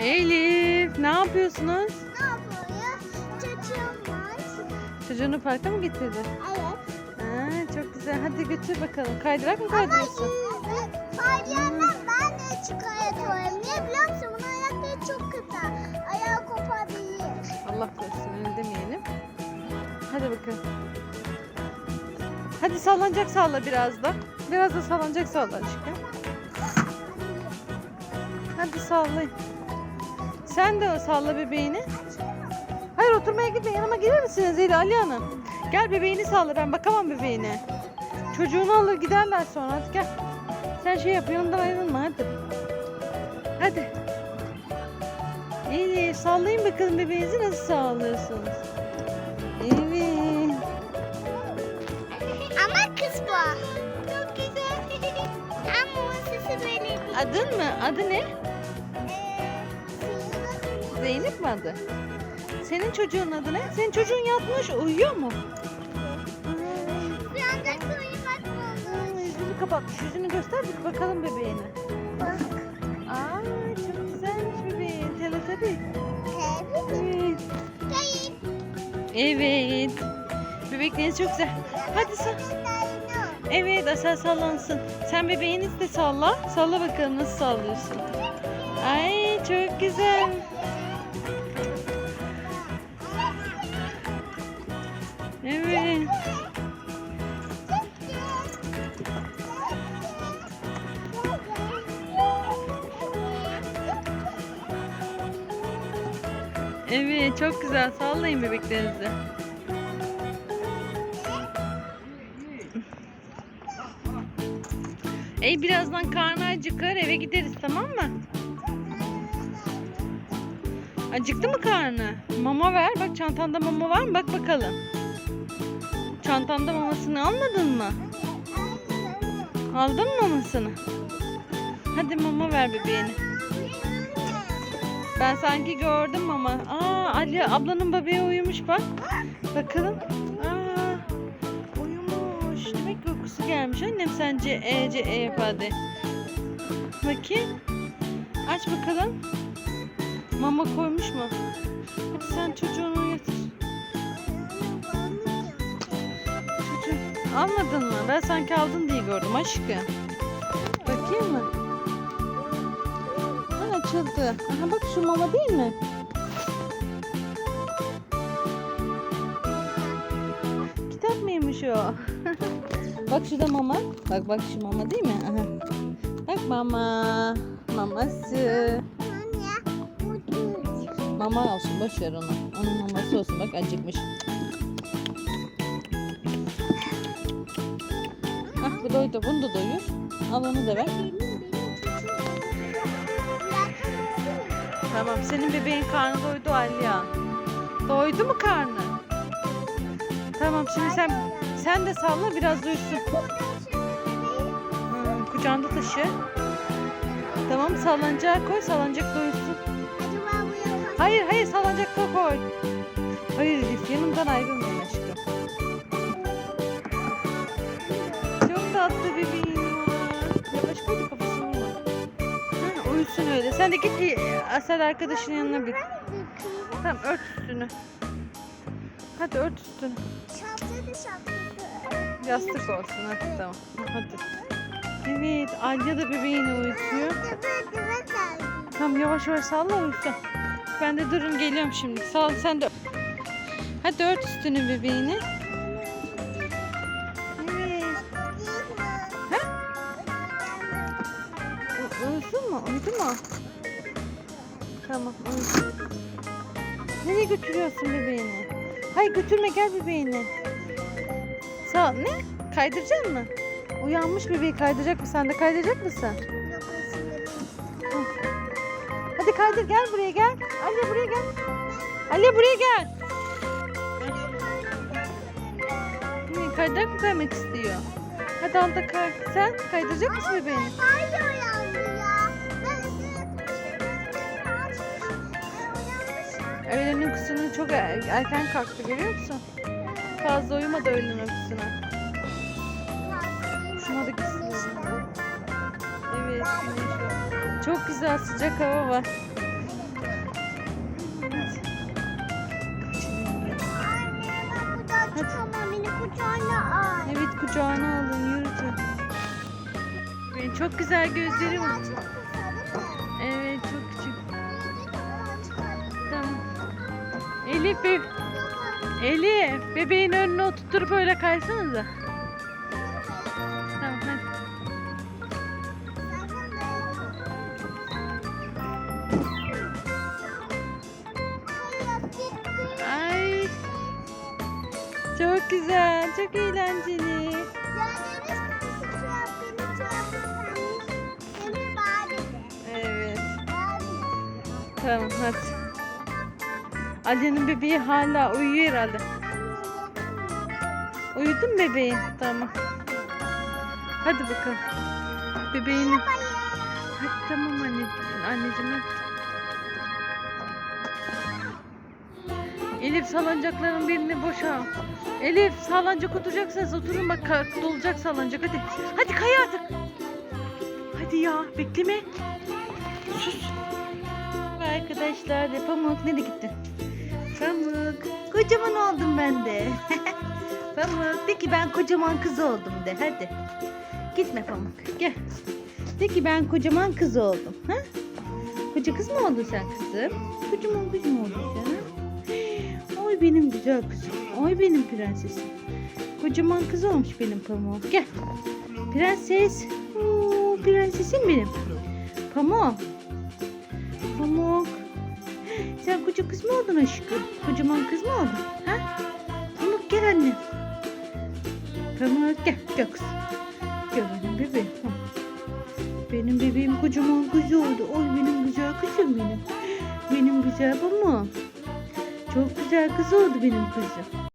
Elif ne yapıyorsunuz? Ne yapıyoruz? Çocuğum var. Çocuğunu parka mı getirdin? Evet. Ha, çok güzel. Hadi götür bakalım. Kaydırak mı Ama kaydırıyorsun? Facia'dan ben de çıkartıyorum. Niye biliyor musun? Bunun ayakları çok kısa. Ayağı kopabilir. Allah korusun öyle demeyelim. Hadi bakalım. Hadi sallanacak salla biraz da. Biraz da sallanacak salla aşkım. Hadi sallayın. Sen de salla bebeğini. Hayır oturmaya gitme. Yanıma gelir misiniz Zeyli Ali Hanım? Gel bebeğini salla. Ben bakamam bebeğine. Çocuğunu alır giderler sonra. Hadi gel. Sen şey yap yanımdan ayrılma hadi. Hadi. Elif sallayın bakalım bebeğinizi nasıl sallıyorsunuz? Evet. Ama kız bu. Çok güzel. Ama sesi böyle. Adın mı? Adı ne? Zeynep mi adı? Senin çocuğun adı ne? Senin çocuğun yatmış uyuyor mu? Bir anda uyumak. Yüzünü kapatmış. Yüzünü göster bir bakalım bebeğine. Bak. Aa çok güzelmiş bebeğin. Teletabi. Evet. Evet. Bebekleriniz çok güzel. Hadi sal. Evet Asel sallansın. Sen bebeğinizi de salla. Salla bakalım nasıl sallıyorsun. Ay çok güzel. Evet çok güzel. Sallayın bebeklerinizi. Ey birazdan karnı acıkır eve gideriz tamam mı? Acıktı mı karnı? Mama ver. Bak çantanda mama var mı? Bak bakalım. Çantanda mamasını almadın mı? Aldın mı mamasını? Hadi mama ver bebeğine. Ben sanki gördüm mama. Aa Ali ablanın bebeği uyumuş bak. Bakalım. Aa uyumuş. Demek ki uykusu gelmiş. Annem sence E, C, E yap hadi. Bakayım. Aç bakalım. Mama koymuş mu? Hadi sen çocuğunu uyutur. Çocuğu almadın mı? Ben sanki aldın diye gördüm aşkım. Bakayım mı? Açıldı. Aha bak şu mama değil mi? Kitap mıymış o? bak şurada mama. Bak bak şu mama değil mi? Aha. Bak mama. Maması. Mama olsun boş ver onu. Onun maması olsun bak acıkmış. Ah bu doydu bunu da doyur. Al onu da ver. Tamam senin bebeğin karnı doydu Aliya. Doydu mu karnı? Tamam şimdi sen sen de salla biraz doysun. Hmm, kucağında taşı. Tamam sallancağa koy sallancak doysun. Hayır hayır salıncakta koy. Hayır Elif yanımdan ayrılmayın Ha, uyusun öyle. Sen de git e, Asel arkadaşının yanına bir. Tamam ört üstünü. Hadi ört üstünü. Yastık olsun hadi tamam. Hadi. Evet Alya da bebeğini uyutuyor. Tamam yavaş yavaş salla uyusun. Ben de durun geliyorum şimdi. Sal sen de. Hadi ört üstünü bebeğini. U- Uyusun mu? Uyudu mu? Tamam uyudu. Nereye götürüyorsun bebeğini? Hayır götürme gel bebeğini. Sağ ne? Kaydıracaksın mı? Uyanmış bebeği kaydıracak mı? Sen de kaydıracak mısın? Hadi kaydır gel buraya gel. Ali buraya gel. Ali buraya gel. Ne, kaydırak mı istiyor? Hadi al da kay. Sen kaydıracak mısın bebeğini? Öğlenin kısmını çok er, erken kalktı görüyor musun? Fazla uyumadı öğlenin uykusuna. Şuna da. Evet güneş var. Çok güzel sıcak hava var. Evet kucağına alın yürütün. Çok güzel gözleri var. Elif be Elif bebeğin önüne oturtturup öyle kaysanıza. Tamam hadi. Ay. Çok güzel, çok eğlenceli. Evet. Tamam hadi. Ali'nin bebeği hala uyuyor herhalde. Uyudun bebeğin? Tamam. Hadi bakalım. Bebeğini. Hadi tamam anne. Anneciğim hadi. Elif salıncakların birini boşa. Elif salıncak oturacaksanız oturun bak dolacak salıncak hadi. Hadi kay artık. Hadi ya bekleme. Sus. Arkadaşlar Pamuk nereye gitti? Pamuk kocaman oldum ben de. Pamuk de ki ben kocaman kız oldum de hadi. Gitme Pamuk gel. De ki ben kocaman kız oldum. Ha? Koca kız mı oldun sen kızım? Kocaman kız mı oldun sen? Oy benim güzel kızım. Oy benim prensesim. Kocaman kız olmuş benim Pamuk. Gel. Prenses. Oo, prensesim benim. Pamuk. Pamuk. Sen koca kız mı oldun aşkım? Kocaman kız mı oldun? Ha? Pamuk gel anne. Pamuk gel. Gel kız. Gel benim bebeğim. Benim bebeğim kocaman kız oldu. Oy benim güzel kızım benim. Benim güzel Pamuk. Çok güzel kız oldu benim kızım.